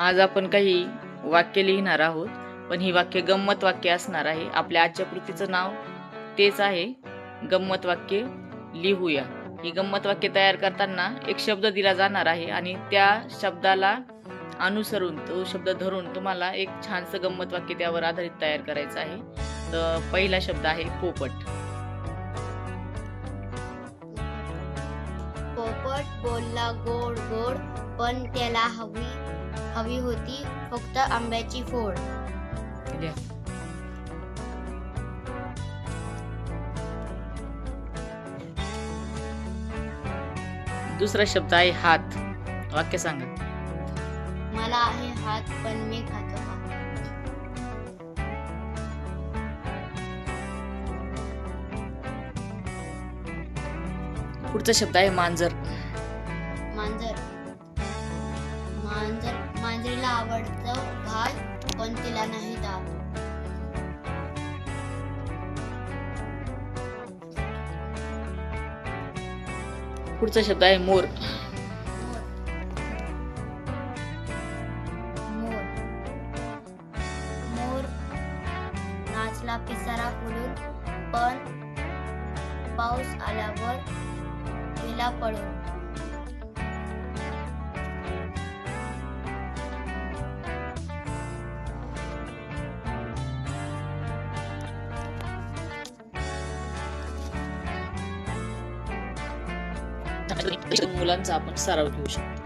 आज आपण काही वाक्य लिहिणार आहोत पण ही वाक्य गंमत वाक्य असणार आहे. आपल्या आजच्या कृतीचं नाव तेच आहे गंमत वाक्य लिहूया. ही गंमत वाक्य तयार करताना एक शब्द दिला जाणार आहे आणि त्या शब्दाला अनुसरून तो शब्द धरून तुम्हाला एक छानसं गंमत वाक्य त्यावर आधारित तयार करायचं आहे. तर पहिला शब्द आहे पोपट. पोपट बोलला गोड गोड पण त्याला हवी हवी होती फक्त आंब्याची फोड. दुसरा शब्द आहे हात. वाक्य सांगा. मला आहे हात पण मी खातो पुढचा शब्द आहे मांजर. मांजर. मांजर. आवडतं भात पण तिला नाही दात. पुढचा शब्द आहे मोर. मोर. मोर नाचला पिसारा फुलून पण पाऊस आल्यावर गेला पळून. मुलांचा आपण सराव घेऊ शकतो.